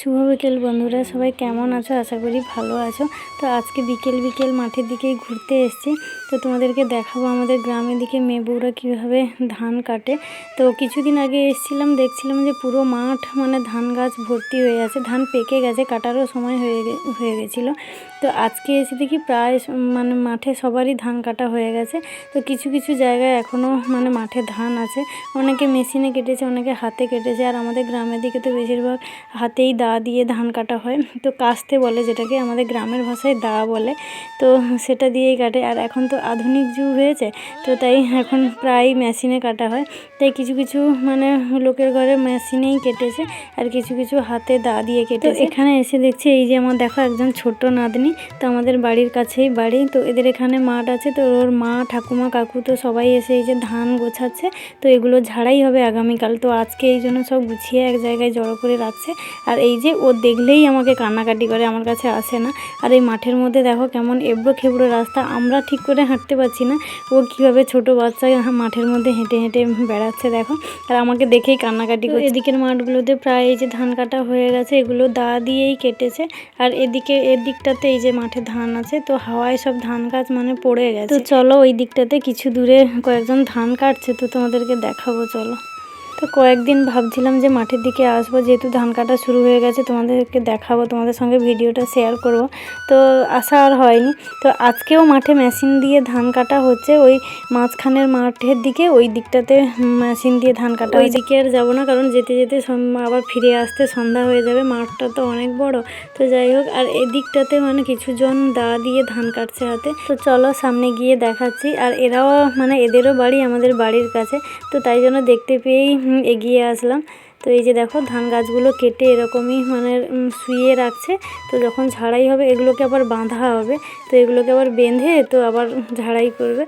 শুভ বিকেল বন্ধুরা, সবাই কেমন আছো? আশা করি ভালো আছো। তো আজকে বিকেল বিকেল মাঠের দিকে ঘুরতে এসেছি। তো তোমাদেরকে দেখাবো আমাদের গ্রামের দিকে মেয়ে বউরা কীভাবে ধান কাটে। তো কিছুদিন আগে এসেছিলাম, দেখছিলাম যে পুরো মাঠ মানে ধান গাছ ভর্তি হয়ে আছে। ধান পেকে গেছে, কাটারও সময় হয়ে হয়ে গেছিল। তো আজকে এসে দেখি প্রায় মানে মাঠে সবারই ধান কাটা হয়ে গেছে। তো কিছু কিছু জায়গায় এখনও মানে মাঠে ধান আছে। অনেকে মেশিনে কেটেছে, অনেকে হাতে কেটেছে। আর আমাদের গ্রামের দিকে তো বেশিরভাগ হাতেই দা দিয়ে ধান কাটা হয়। তো কাস্তে বলে যেটাকে আমাদের গ্রামের ভাষায় দা বলে। তো সেটা দিয়েই কাটে। আর এখন তো আধুনিক যুগ হয়েছে। তো তাই এখন প্রায় মেশিনে কাটা হয়। তাই কিছু কিছু মানে লোকের ঘরে মেশিনেই কেটেছে। আর কিছু কিছু হাতে দা দিয়ে কেটেছে। এখানে এসে দেখছি এই যে আমার দেখো একজন ছোট নাতনি। তো আমাদের বাড়ির কাছেই বাড়ি। তো এদের এখানে মাঠ আছে। তো ওর মা ঠাকুমা কাকু তো সবাই এসে এই যে ধান গোছাচ্ছে। তো এগুলো ঝাড়াই হবে আগামীকাল। তো আজকে এই জন্য সব গুছিয়ে এক জায়গায় জড়ো করে রাখছে। আর এই যে ও দেখলেই আমাকে কান্নাকাটি করে আমার কাছে আসে না। আর এই মাঠের মধ্যে দেখো কেমন এবড়ো খেবড়ো রাস্তা আমরা ঠিক করে হাঁটতে পারছি না। ও কীভাবে ছোট বাচ্চা মাঠের মধ্যে হেঁটে হেঁটে বেড়াচ্ছে দেখো। আর আমাকে দেখেই কান্নাকাটি করে এদিকের মাঠগুলোতে প্রায় এই যে ধান কাটা হয়ে গেছে এগুলো দা দিয়েই কেটেছে। আর এদিকে এদিকটাতে এই যে মাঠে ধান আছে তো হাওয়ায় সব ধান গাছ মানে পড়ে গেছে। তো চলো ওই দিকটাতে কিছু দূরে কয়েকজন ধান কাটছে তো তোমাদেরকে দেখাবো চলো। তো কয়েকদিন ভাবছিলাম যে মাঠের দিকে আসব যেহেতু ধান কাটা শুরু হয়ে গেছে তোমাদেরকে দেখাবো তোমাদের সঙ্গে ভিডিওটা শেয়ার করব। তো আসা আর হয়নি। তো আজকেও মাঠে মেশিন দিয়ে ধান কাটা হচ্ছে ওই মাঝখানের মাঠের দিকে ওই দিকটাতে মেশিন দিয়ে ধান কাটা ওই দিকে আর যাব না কারণ যেতে যেতে আবার ফিরে আসতে সন্ধ্যা হয়ে যাবে মাঠটা তো অনেক বড়। তো যাই হোক আর এদিকটাতে মানে কিছুজন দা দিয়ে ধান কাটছে হাতে। তো চলো সামনে গিয়ে দেখাচ্ছি আর এরাও মানে এদেরও বাড়ি আমাদের বাড়ির কাছে। তো তাই জন্য দেখতে পেয়েই এগিয়ে আসলাম। তো এই যে দেখো, ধান গাছগুলো কেটে এরকমই মানে শুয়ে রাখছে। তো যখন ঝাড়াই হবে, এগুলোকে আবার বাঁধা হবে। তো এগুলোকে আবার বেঁধে, তো আবার ঝাড়াই করবে।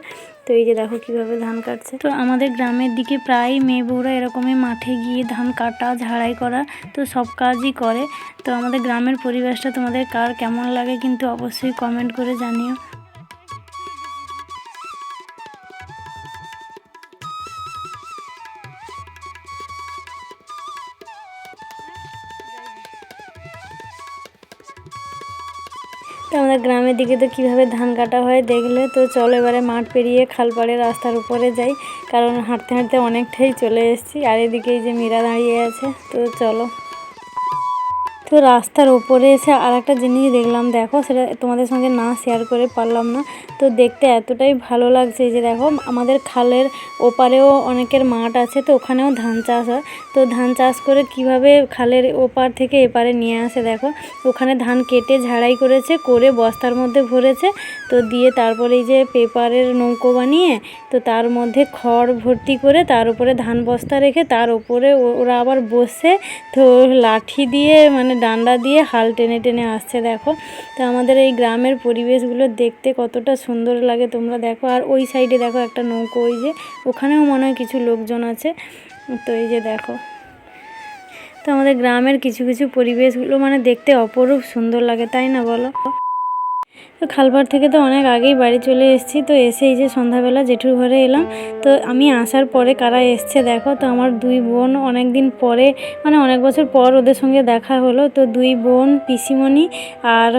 তো এই যে দেখো কীভাবে ধান কাটছে। তো আমাদের গ্রামের দিকে প্রায় মেয়ে বউরা এরকমই মাঠে গিয়ে ধান কাটা, ঝাড়াই করা, তো সব কাজই করে। তো আমাদের গ্রামের পরিবেশটা তোমাদের কার কেমন লাগে কিন্তু অবশ্যই কমেন্ট করে জানিও। তো আমাদের গ্রামের দিকে তো কীভাবে ধান কাটা হয় দেখলে, তো চলো এবারে মাঠ পেরিয়ে খালপাড়ে রাস্তার উপরে যাই, কারণ হাঁটতে হাঁটতে অনেকটাই চলে এসেছি। আর এদিকেই যে মীরা দাঁড়িয়ে আছে, তো চলো। তো রাস্তার ওপরে এসে আর একটা জিনিস দেখলাম। দেখো, সেটা তোমাদের সঙ্গে না শেয়ার করে পারলাম না। তো দেখতে এতটাই ভালো লাগছে যে দেখো, আমাদের খালের ওপারেও অনেকের মাঠ আছে, তো ওখানেও ধান চাষ হয়। তো ধান চাষ করে কীভাবে খালের ওপার থেকে এপারে নিয়ে আসে দেখো। ওখানে ধান কেটে ঝাড়াই করেছে, করে বস্তার মধ্যে ভরেছে। তো দিয়ে তারপরে এই যে পেপারের নৌকো বানিয়ে, তো তার মধ্যে খড় ভর্তি করে তার উপরে ধান বস্তা রেখে তার উপরে ওরা আবার বসে তো লাঠি দিয়ে মানে ডান্ডা দিয়ে হাল টেনে টেনে আসছে, দেখো। তো আমাদের এই গ্রামের পরিবেশগুলো দেখতে কতটা সুন্দর লাগে তোমরা দেখো। আর ওই সাইডে দেখো একটা নৌকো, ওই যে ওখানেও মনে হয় কিছু লোকজন আছে। তো এই যে দেখো। তো আমাদের গ্রামের কিছু কিছু পরিবেশগুলো মানে দেখতে অপরূপ সুন্দর লাগে, তাই না বলো? তো খালপাড় থেকে তো অনেক আগেই বাড়ি চলে এসেছি, তো এসে এই যে সন্ধ্যাবেলা জেঠুর ঘরে এলাম। তো আমি আসার পরে কারা এসছে দেখো, তো আমার দুই বোন অনেক দিন পরে মানে অনেক বছর পর ওদের সঙ্গে দেখা হলো। তো দুই বোন পিসিমণি আর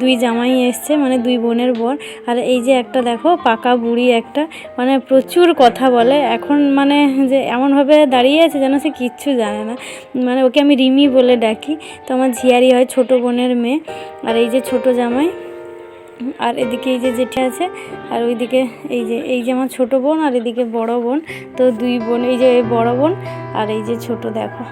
দুই জামাই এসছে মানে দুই বোনের বর। আর এই যে একটা দেখো, পাকা বুড়ি একটা মানে প্রচুর কথা বলে। এখন মানে যে এমনভাবে দাঁড়িয়ে আছে যেন সে কিচ্ছু জানে না। মানে ওকে আমি রিমি বলে ডাকি। তো আমার ঝিয়ারি হয় ছোট বোনের মেয়ে। আর এই যে ছোট জামাই আর এদিকে এই যে জেঠি আছে, আর ওইদিকে এই যে এই যে আমার ছোটো বোন আর এদিকে বড় বোন। তো দুই বোন, এই যে বড় বোন আর এই যে ছোট, দেখো,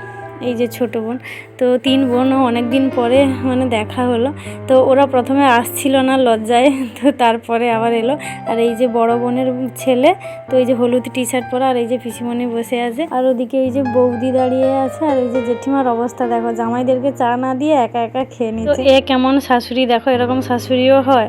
এই যে ছোট বোন। তো তিন বোনও অনেক দিন পরে মানে দেখা হলো। তো ওরা প্রথমে আসছিল না লজ্জায় তো তারপরে আবার এলো। আর এই যে বড় বোনের ছেলে তো এই যে হলুদ টি শার্ট পরা আর এই যে পিসিমণি বসে আছে। আর ওদিকে এই যে বৌদি দাঁড়িয়ে আছে আর এই যে জেঠিমার অবস্থা দেখো জামাইদেরকে চা না দিয়ে একা একা খেয়ে নিচ্ছে। এ কেমন শাশুড়ি দেখো এরকম শাশুড়িও হয়।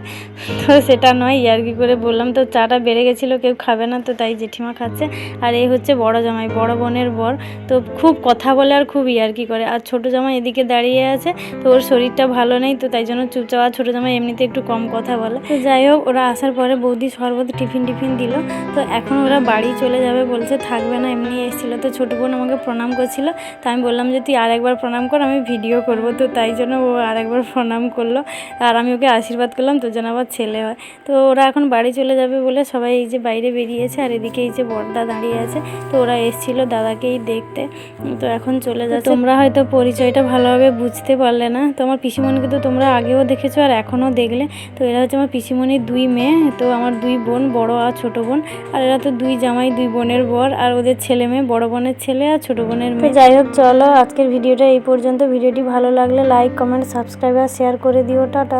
তো সেটা নয় ইয়ার্কি করে বললাম তো চাটা বেড়ে গেছিল কেউ খাবে না তো তাই জেঠিমা খাচ্ছে। আর এই হচ্ছে বড় জামাই বড় বোনের বর। তো খুব কথা বলে আর খুব ইয়ার্কি করে। আর ছোট জামাই জামাই এদিকে দাঁড়িয়ে আছে তো ওর শরীরটা ভালো নেই তো তাই জন্য চুপচাপ আর ছোটো জামাই এমনিতে একটু কম কথা বলে। তো যাই হোক ওরা আসার পরে বৌদি শরবত টিফিন টিফিন দিল তো এখন ওরা বাড়ি চলে যাবে বলছে থাকবে না। এমনি এসেছিল তো ছোটো বোন আমাকে প্রণাম করছিল তো আমি বললাম যে তুই আরেকবার প্রণাম কর আমি ভিডিও করব। তো তাই জন্য ও আরেকবার প্রণাম করল আর আমি ওকে আশীর্বাদ করলাম তো যেন আবার ছেলে হয়। তো ওরা এখন বাড়ি চলে যাবে বলে সবাই এই যে বাইরে বেরিয়েছে আর এদিকে এই যে বর্দা দাঁড়িয়ে আছে তো ওরা এসেছিল দাদাকেই দেখতে তো এখন চলে যাচ্ছে। তোমরা হয়তো পরিচয়টা ভালোভাবে বুঝতে পারলে না। তো আমার পিসিমণিকে তো তোমরা আগেও দেখেছ আর এখনও দেখলে। তো এরা হচ্ছে আমার পিসিমণির দুই মেয়ে তো আমার দুই বোন বড় আর ছোট বোন। আর এরা তো দুই জামাই দুই বোনের বর আর ওদের ছেলে মেয়ে বড় বোনের ছেলে আর ছোট বোনের মেয়ে। যাই হোক চলো আজকের ভিডিওটা এই পর্যন্ত। ভিডিওটি ভালো লাগলে লাইক কমেন্ট সাবস্ক্রাইব আর শেয়ার করে দিও। টাটা।